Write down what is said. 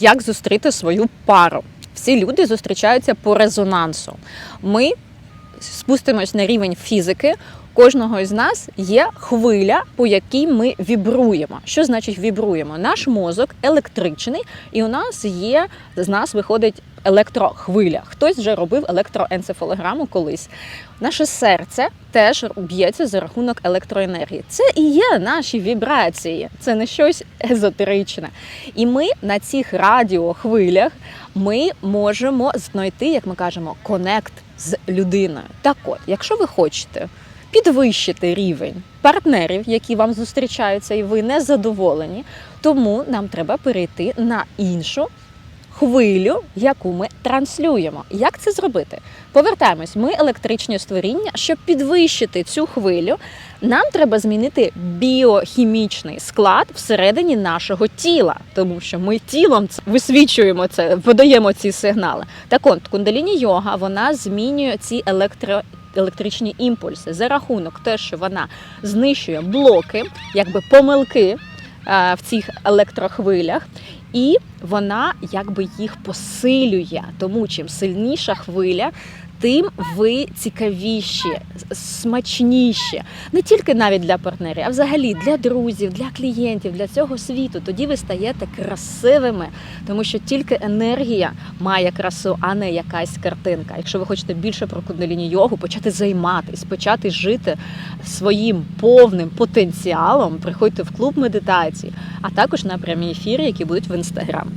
як зустріти свою пару. Всі люди зустрічаються по резонансу. Ми спустимось на рівень фізики. Кожного із нас є хвиля, по якій ми вібруємо. Що значить вібруємо? Наш мозок електричний, і у нас є з нас виходить електрохвиля. Хтось вже робив електроенцефалограму колись. Наше серце теж б'ється за рахунок електроенергії. Це і є наші вібрації, це не щось езотеричне. І ми на цих радіохвилях ми можемо знайти, як ми кажемо, конект з людиною. Так от, якщо ви хочете підвищити рівень партнерів, які вам зустрічаються, і ви не задоволені, тому нам треба перейти на іншу хвилю, яку ми транслюємо. Як це зробити? Повертаємось, ми електричні створіння. Щоб підвищити цю хвилю, нам треба змінити біохімічний склад всередині нашого тіла, тому що ми тілом висвічуємо це, подаємо ці сигнали. Так от, кундаліні йога вона змінює ці електро. Електричні імпульси за рахунок те, що вона знищує блоки, якби помилки е, в цих електрохвилях, і вона якби їх посилює. Тому чим сильніша хвиля, тим ви цікавіші, смачніші. Не тільки навіть для партнерів, а взагалі для друзів, для клієнтів, для цього світу. Тоді ви стаєте красивими, тому що тільки енергія має красу, а не якась картинка. Якщо ви хочете більше про кундаліні йогу, почати займатись, почати жити своїм повним потенціалом, приходьте в клуб медитації, а також на прямі ефіри, які будуть в інстаграм.